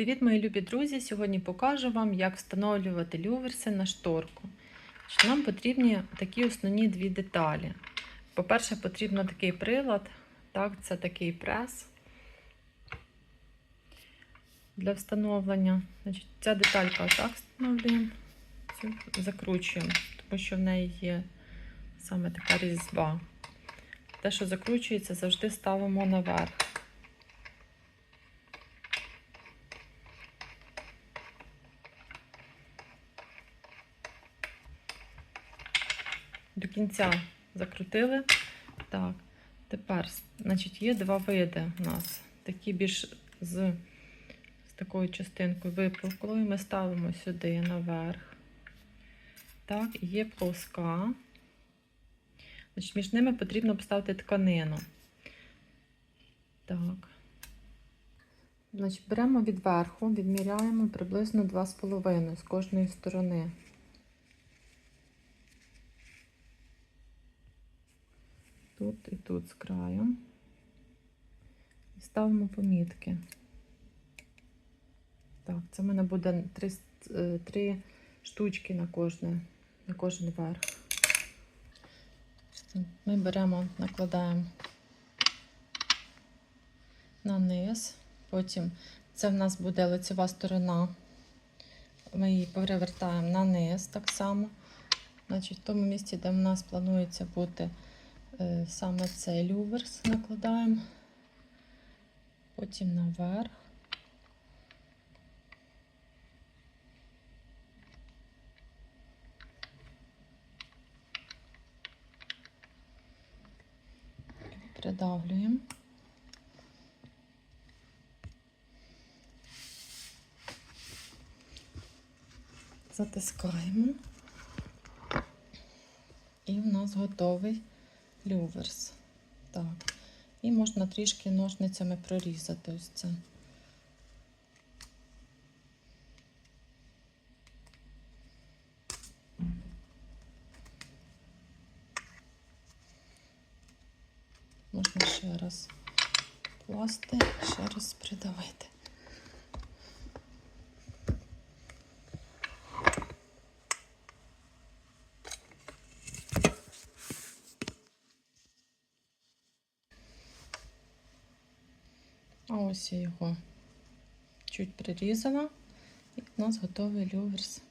Привіт, мої любі друзі! Сьогодні покажу вам, як встановлювати люверси на шторку. Нам потрібні такі основні дві деталі. По-перше, потрібно такий прилад, так, це такий прес для встановлення. Значить, Ця деталька отак встановлюємо, закручуємо, тому що в неї є саме така різьба. Те, що закручується, завжди ставимо наверх. До кінця закрутили. Так, тепер, значить, є два види у нас. Такі більш з, з такою частинкою випуклою. Ми ставимо сюди наверх. Так, є плоска. Значить, Між ними потрібно поставити тканину. Так. Значить, Беремо від верху, відміряємо приблизно 2,5 з кожної сторони. Тут і тут з краю. І ставимо помітки. Так, це в мене буде три, три штучки на кожне, на кожен верх. Ми беремо, накладаємо на низ, потім це в нас буде лицева сторона. Ми її перевертаємо на низ так само. Значить, в тому місці, де в нас планується бути е, саме цей люверс, накладаємо, потім наверх. Придавлюємо. Затискаємо. І в нас готовий люверс. Так. І можна трішки ножницями прорізати ось це. Можна ще раз класти, ще раз придавити. А ось я його чуть прирізала, і в нас готовий люверс